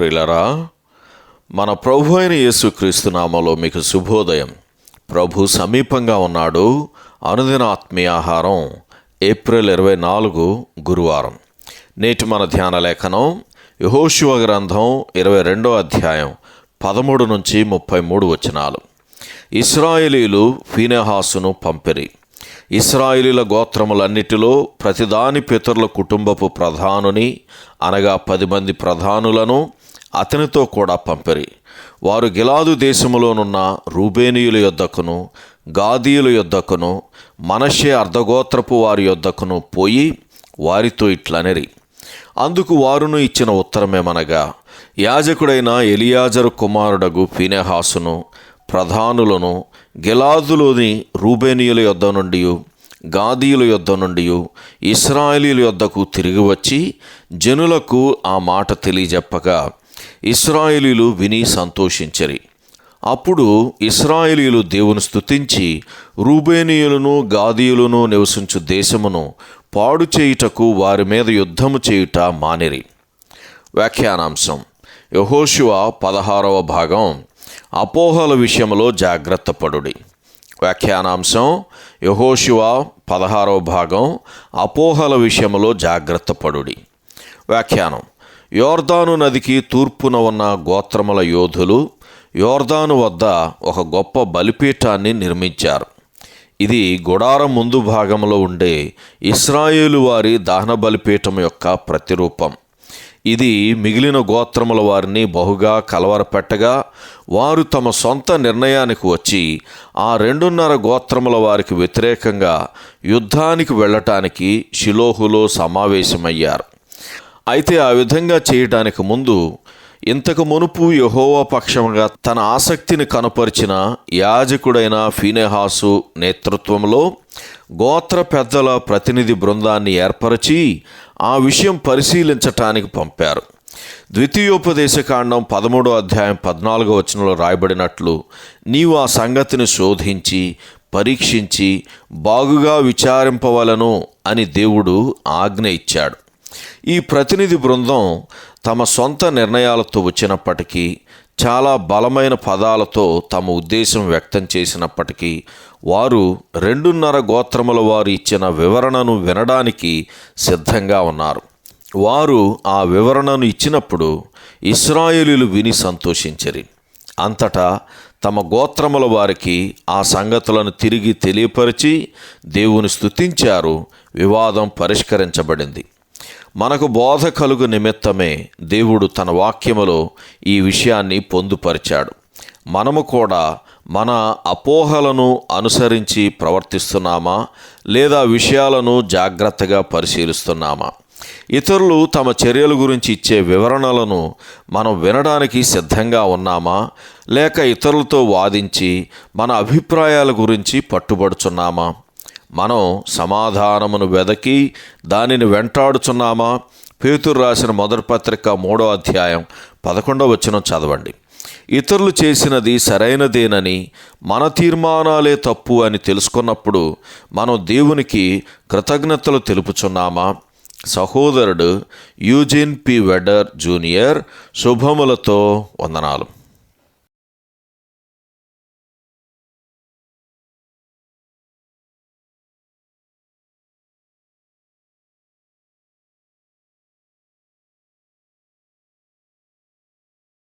ప్రియులరా మన ప్రభు అయిన యేసుక్రీస్తు నామలో మీకు శుభోదయం. ప్రభు సమీపంగా ఉన్నాడు. అనుదిన ఆత్మీయ ఆహారం ఏప్రిల్ ఇరవై నాలుగు గురువారం. నేటి మన ధ్యాన లేఖనం యహోశివ గ్రంథం ఇరవై రెండో అధ్యాయం పదమూడు నుంచి ముప్పై మూడు వచనాలు. ఇస్రాయేలీలు ఫీనెహాసును పంపిరి. ఇస్రాయిలీల గోత్రములన్నిటిలో ప్రతిదాని పితరుల కుటుంబపు ప్రధానుని అనగా పది మంది ప్రధానులను అతనితో కూడా పంపిరి. వారు గిలాదు దేశములోనున్న రూబేనియుల యొద్దకును గాదీయుల యొద్దకును మనషే అర్ధగోత్రపు వారి యొద్దకును పోయి వారితో ఇట్లనిరి. అందుకు వారును ఇచ్చిన ఉత్తరమేమనగా యాజకుడైన ఎలియాజరు కుమారుడగు ఫినెహాసును ప్రధానులను గిలాదులోని రూబేనియుల యొద్ద నుండి గాదీయుల యొద్ద నుండి ఇస్రాయేలీల యొద్దకు తిరిగి వచ్చి జనులకు ఆ మాట తెలియజెప్పగా ఇస్రాయేలీలు విని సంతోషించరి. అప్పుడు ఇస్రాయేలీలు దేవుని స్థుతించి రూబేనియులను గాదీయులను నివసించు దేశమును పాడు చేయుటకు వారి మీద యుద్ధము చేయుట మానిరి. వ్యాఖ్యానాంశం. యహోశివ పదహారవ భాగం. అపోహల విషయంలో జాగ్రత్త పడుడి. వ్యాఖ్యానాంశం. యహోశివ పదహారవ భాగం. అపోహల విషయంలో జాగ్రత్త పడుడి. వ్యాఖ్యానం. యోర్దాను నదికి తూర్పున ఉన్న గోత్రముల యోధులు యోర్దాను వద్ద ఒక గొప్ప బలిపీఠాన్ని నిర్మించారు. ఇది గుడారం ముందు భాగంలో ఉండే ఇస్రాయేలు వారి దహన బలిపీఠం యొక్క ప్రతిరూపం. ఇది మిగిలిన గోత్రముల వారిని బహుగా కలవరపెట్టగా వారు తమ సొంత నిర్ణయానికి వచ్చి ఆ రెండున్నర గోత్రముల వారికి వ్యతిరేకంగా యుద్ధానికి వెళ్ళటానికి షిలోహులో సమావేశమయ్యారు. అయితే ఆ విధంగా చేయటానికి ముందు ఇంతకు మునుపు యహోవా పక్షముగా తన ఆసక్తిని కనపరిచిన యాజకుడైన ఫీనెహాసు నేతృత్వంలో గోత్ర పెద్దల ప్రతినిధి బృందాన్ని ఏర్పరచి ఆ విషయం పరిశీలించటానికి పంపారు. ద్వితీయోపదేశకాండం పదమూడో అధ్యాయం పద్నాలుగో వచనంలో రాయబడినట్లు నీవు ఆ సంగతిని శోధించి పరీక్షించి బాగుగా విచారింపవలను అని దేవుడు ఆజ్ఞ ఇచ్చాడు. ఈ ప్రతినిధి బృందం తమ సొంత నిర్ణయాలతో వచ్చినప్పటికీ చాలా బలమైన పదాలతో తమ ఉద్దేశం వ్యక్తం చేసినప్పటికీ వారు రెండున్నర గోత్రముల వారు ఇచ్చిన వివరణను వినడానికి సిద్ధంగా ఉన్నారు. వారు ఆ వివరణను ఇచ్చినప్పుడు ఇస్రాయేలీలు విని సంతోషించరి. అంతటా తమ గోత్రముల వారికి ఆ సంగతులను తిరిగి తెలియపరిచి దేవుని స్తుతించారు వివాదం పరిష్కరించబడింది. మనకు బోధ కలుగు నిమిత్తమే దేవుడు తన వాక్యములో ఈ విషయాన్ని పొందుపరిచాడు. మనము కూడా మన అపోహలను అనుసరించి ప్రవర్తిస్తున్నామా? లేదా విషయాలను జాగ్రత్తగా పరిశీలిస్తున్నామా? ఇతరులు తమ చర్యల గురించి ఇచ్చే వివరణలను మనం వినడానికి సిద్ధంగా ఉన్నామా? లేక ఇతరులతో వాదించి మన అభిప్రాయాల గురించి పట్టుబడుచున్నామా? మనం సమాధానమును వెదకి దానిని వెంటాడుచున్నామా? పేతురు రాసిన మొదటి పత్రిక మూడో అధ్యాయం పదకొండవ వచనం చదవండి. ఇతరులు చేసినది సరైనదేనని మన తీర్మానాలే తప్పు అని తెలుసుకున్నప్పుడు మనం దేవునికి కృతజ్ఞతలు తెలుపుచున్నామా? సహోదరుడు యూజిన్ పి వెడర్ జూనియర్ శుభములతో వందనాలు.